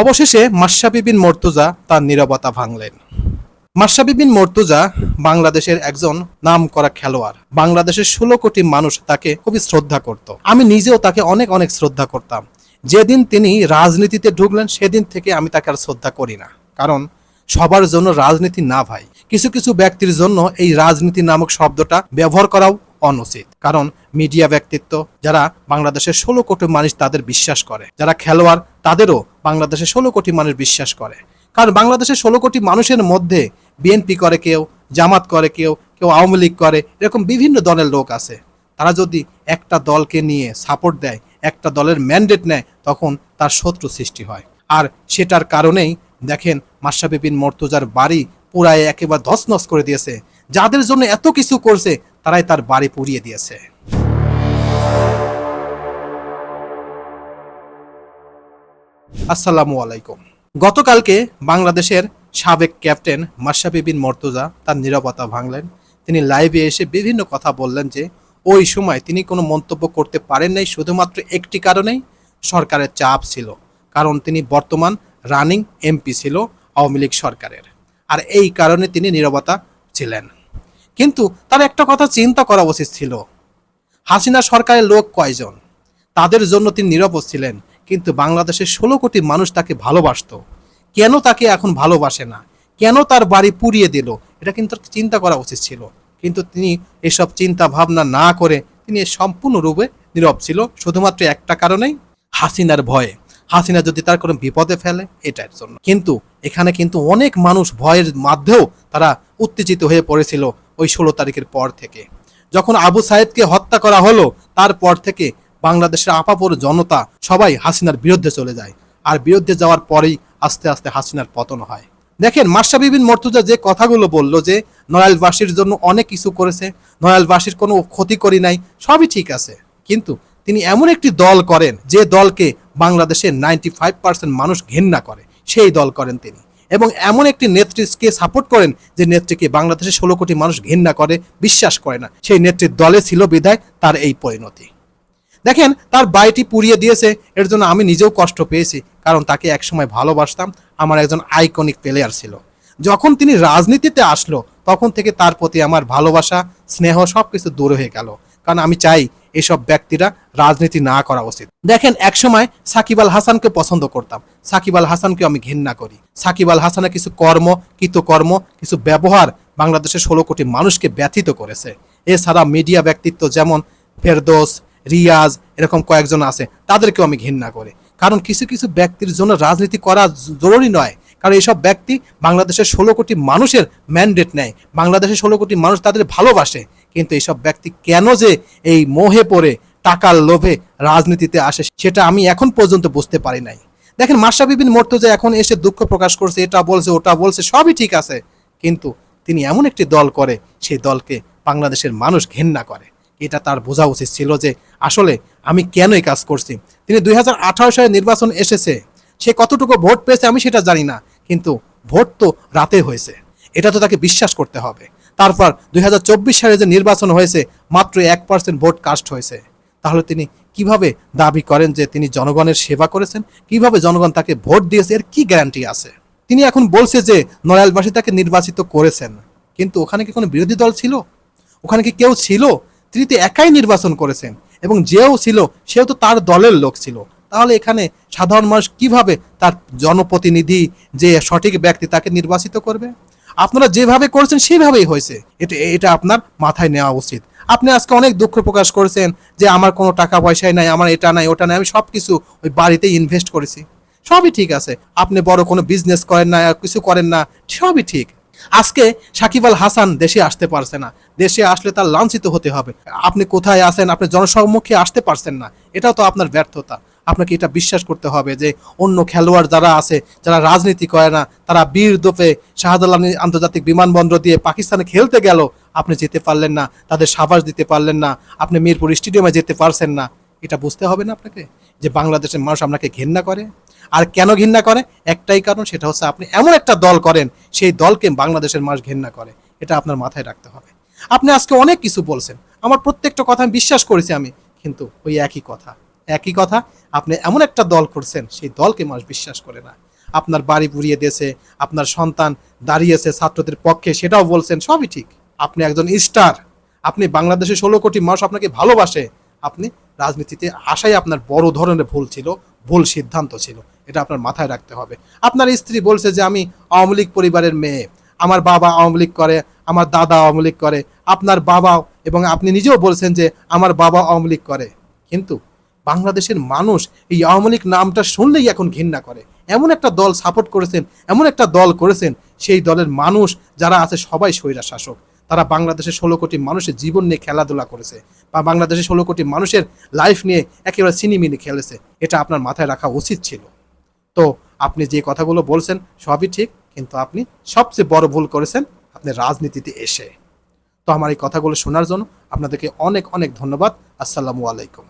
অবশেষে মাশরাফি বিন মর্তুজা তার নীরবতা ভাঙলেন। মাশরাফি বিন মর্তুজা বাংলাদেশের একজন নাম করা খেলোয়াড়। বাংলাদেশের ষোলো কোটি মানুষ তাকে খুবই শ্রদ্ধা করত। আমি নিজেও তাকে অনেক অনেক শ্রদ্ধা করতাম। যেদিন তিনি রাজনীতিতে ঢুকলেন, সেদিন থেকে আমি তাকে আর শ্রদ্ধা করি না। কারণ সবার জন্য রাজনীতি না ভাই। কিছু কিছু ব্যক্তির জন্য এই রাজনীতি নামক শব্দটা ব্যবহার করাও অনুচিত। কারণ মিডিয়া ব্যক্তিত্ব যারা বাংলাদেশের ষোলো কোটি মানুষ তাদের বিশ্বাস করে, যারা খেলোয়াড় তাদেরও বাংলাদেশের ষোলো কোটি মানুষ বিশ্বাস করে। কারণ বাংলাদেশের ষোলো কোটি মানুষের মধ্যে বিএনপি করে কেউ, জামাত করে কেউ কেউ আওয়ামী লীগ করে, এরকম বিভিন্ন দলের লোক আছে। তারা যদি একটা দলকে নিয়ে সাপোর্ট দেয়, একটা দলের ম্যান্ডেট নেয়, তখন তার শত্রু সৃষ্টি হয়। আর সেটার কারণেই দেখেন মাশরাফি বিন মর্তুজার বাড়ি পুরায় একেবারে ধসনস করে দিয়েছে। যাদের জন্য এত কিছু করছে, তারাই তার বাড়ি পুড়িয়ে দিয়েছে। আসসালামু আলাইকুম। গতকালকে বাংলাদেশের সাবেক ক্যাপ্টেন মাশরাফি বিন মর্তুজা তার নীরবতা ভাঙলেন। তিনি লাইভে এসে বিভিন্ন কথা বললেন যে, ওই সময় তিনি কোনো মন্তব্য করতে পারেন নাই, শুধুমাত্র একটি কারণেই সরকারের চাপ ছিল। কারণ তিনি বর্তমান রানিং এমপি ছিল আওয়ামী লীগ সরকারের। আর এই কারণে তিনি নীরবতা ছিলেন। কিন্তু তার একটা কথা চিন্তা করা উচিত ছিল। হাসিনা সরকারের লোক কয়জন? তাদের জন্য তিনি নিরাপদ ছিলেন। কিন্তু বাংলাদেশের ষোলো কোটি মানুষ তাকে ভালোবাসতো। কেন তাকে এখন ভালোবাসে না? কেন তার বাড়ি পুড়িয়ে দিল? এটা কিন্তু চিন্তা করা উচিত ছিল। কিন্তু তিনি এসব চিন্তা ভাবনা না করে তিনি সম্পূর্ণরূপে নীরব ছিল। শুধুমাত্র একটা কারণেই হাসিনার ভয়ে। হাসিনা যদি তার কোনো বিপদে ফেলে, এটার জন্য। কিন্তু এখানে কিন্তু অনেক মানুষ ভয়ের মাধ্যমেও তারা উত্তেজিত হয়ে পড়েছিল ওই ষোলো তারিখের পর থেকে। যখন আবু সাইদকে হত্যা করা হলো, তারপর থেকে বাংলাদেশের আপাপর জনতা সবাই হাসিনার বিরুদ্ধে চলে যায়। আর বিরুদ্ধে যাওয়ার পরেই আস্তে আস্তে হাসিনার পতন হয়। দেখেন, মার্শা বিবিন মর্তুজা যে কথাগুলো বলল যে, নয়ালবাসীর জন্য অনেক কিছু করেছে, নয়ালবাসীর কোনো ক্ষতি করি নাই, সবই ঠিক আছে। কিন্তু তিনি এমন একটি দল করেন, যে দলকে বাংলাদেশের নাইনটি ফাইভ পার্সেন্ট মানুষ ঘেন্না করে, সেই দল করেন তিনি। এবং এমন একটি নেত্রীকে সাপোর্ট করেন, যে নেত্রীকে বাংলাদেশের ষোলো কোটি মানুষ ঘেন্না করে, বিশ্বাস করে না। সেই নেত্রীর দলে ছিল বিধায় তার এই পরিণতি। দেখেন, তার বাড়িটি পুড়িয়ে দিয়েছে, এর জন্য আমি নিজেও কষ্ট পেয়েছি, কারণ তাকে একসময় ভালোবাসতাম, আমার একজন আইকনিক প্লেয়ার ছিল। যখন তিনি রাজনীতিতে আসলো, তখন থেকে তার প্রতি আমার ভালোবাসা, স্নেহ সব কিছু দূর হয়ে গেল, কারণ আমি চাই এসব ব্যক্তিরা রাজনীতি না করা উচিত। দেখেন, একসময় সাকিব আল হাসানকে পছন্দ করতাম, সাকিব আল হাসানকে আমি ঘৃণা করি। সাকিব আল হাসানের কিছু কর্ম, কৃতকর্ম, কিছু ব্যবহার বাংলাদেশের ষোলো কোটি মানুষকে ব্যথিত করেছে। এছাড়া মিডিয়া ব্যক্তিত্ব যেমন ফেরদোস রিয়াজ, এরকম কয়েকজন আছে, তাদেরকেও আমি ঘৃণা করি। কারণ কিছু কিছু ব্যক্তির জন্য রাজনীতি করা জরুরি নয়। কারণ এইসব ব্যক্তি বাংলাদেশের ষোলো কোটি মানুষের ম্যান্ডেট নেয়। বাংলাদেশের ষোলো কোটি মানুষ তাদের ভালোবাসে। কিন্তু এইসব ব্যক্তি কেন যে এই মোহে পড়ে, টাকার লোভে রাজনীতিতে আসে, সেটা আমি এখন পর্যন্ত বুঝতে পারি নাই। দেখেন মাসা বিবিন মর্তজা এখন এসে দুঃখ প্রকাশ করছে, এটা বলছে, ওটা বলছে, সবই ঠিক আছে। কিন্তু তিনি এমন একটি দল করে, সেই দলকে বাংলাদেশের মানুষ ঘেন্না করে। এটা তার বোঝা উচিত ছিল যে আসলে আমি কেন এই কাজ করছি। তিনি দুই হাজার আঠারো সালে নির্বাচন এসেছে। সে কতটুকু ভোট পেয়েছে আমি সেটা জানি না, কিন্তু ভোট তো রাতে হয়েছে। এটা তো তাকে বিশ্বাস করতে হবে। তারপর দুই হাজার চব্বিশ সালে যে নির্বাচন হয়েছে, মাত্র এক পার্সেন্ট ভোট কাস্ট হয়েছে। তাহলে তিনি কীভাবে দাবি করেন যে তিনি জনগণের সেবা করেছেন? কীভাবে জনগণ তাকে ভোট দিয়েছে? এর কি গ্যারান্টি আছে? তিনি এখন বলছে যে নড়াইলবাসী তাকে নির্বাচিত করেছেন। কিন্তু ওখানে কি কোনো বিরোধী দল ছিল? ওখানে কি কেউ ছিল? তিনি তো একাই নির্বাচন করেছেন এবং যেও ছিল, সেও তো তার দলের লোক ছিল। তাহলে এখানে সাধারণ মানুষ কীভাবে তার জনপ্রতিনিধি, যে সঠিক ব্যক্তি তাকে নির্বাচিত করবে? আপনারা যেভাবে করেছেন, সেভাবেই হয়েছে। এটা এটা আপনার মাথায় নেওয়া উচিত। আপনি আজকে অনেক দুঃখ প্রকাশ করেছেন যে আমার কোনো টাকা পয়সাই নাই, আমার এটা নাই, ওটা নাই, আমি সব কিছু ওই বাড়িতেই ইনভেস্ট করেছি। সবই ঠিক আছে। আপনি বড় কোনো বিজনেস করেন না, কিছু করেন না, সবই ঠিক। আজকে সাকিব আল হাসান দেশে আসতে পারছে না। দেশে আসলে তার লাঞ্ছিত হতে হবে। আপনি কোথায় আছেন? আপনি জনসম্মুখে আসতে পারছেন না। এটাও তো আপনার ব্যর্থতা। আপনাকে এটা বিশ্বাস করতে হবে যে অন্য খেলোয়াড় যারা আছে, যারা রাজনীতি করে না, তারা বীর দোপে শাহজালাল আন্তর্জাতিক বিমানবন্দর দিয়ে পাকিস্তানে খেলতে গেল। আপনি যেতে পারলেন না, তাদের সাবাস দিতে পারলেন না, আপনি মিরপুর স্টেডিয়ামে যেতে পারছেন না। এটা বুঝতে হবে না আপনাকে যে বাংলাদেশের মানুষ আপনাকে ঘেন্না করে? আর কেন ঘৃণা করে? একটাই কারণ, সেটা হচ্ছে আপনি এমন একটা দল করেন, সেই দলকে বাংলাদেশের মানুষ ঘৃণা করে। এটা আপনার মাথায় রাখতে হবে। আপনি আজকে অনেক কিছু বলছেন। আমার প্রত্যেকটা কথা আমি বিশ্বাস করেছি আমি, কিন্তু ওই একই কথা। একই কথা, আপনি এমন একটা দল করছেন, সেই দলকে মানুষ বিশ্বাস করে না। আপনার বাড়ি পুড়িয়ে দিয়েছে, আপনার সন্তান দাঁড়িয়েছে ছাত্রদের পক্ষে, সেটাও বলছেন, সবই ঠিক। আপনি একজন স্টার, আপনি বাংলাদেশের ষোলো কোটি মানুষ আপনাকে ভালোবাসে, আপনি রাজনীতিতে আসাই আপনার বড় ধরনের ভুল ছিল, ভুল সিদ্ধান্ত ছিল। এটা আপনার মাথায় রাখতে হবে। আপনার স্ত্রী বলছে যে, আমি আওয়ামী লীগ পরিবারের মেয়ে। আমার বাবা আওয়ামী লীগ করে, আমার দাদা আওয়ামী লীগ করে, আপনার বাবাও এবং আপনি নিজেও বলছেন যে, আমার বাবা আওয়ামী লীগ করে। কিন্তু বাংলাদেশের মানুষ এই আওয়ামী লীগ নামটা শুনলেই এখন ঘৃণা করে। এমন একটা দল সাপোর্ট করেছেন, এমন একটা দল করেছেন, সেই দলের মানুষ যারা আছে সবাই স্বৈরা শাসক। তারা বাংলাদেশের ষোলো কোটি মানুষের জীবন নিয়ে খেলাধুলা করেছে বা বাংলাদেশের ষোলো কোটি মানুষের লাইফ নিয়ে একেবারে সিনিমিনি খেলেছে। এটা আপনার মাথায় রাখা উচিত ছিল। তো আপনি যে কথাগুলো বলছেন, সবই ঠিক, কিন্তু আপনি সবচেয়ে বড় ভুল করেছেন আপনি রাজনীতিতে এসে। তো আমার এই কথাগুলো শোনার জন্য আপনাদেরকে অনেক অনেক ধন্যবাদ। আসসালামু আলাইকুম।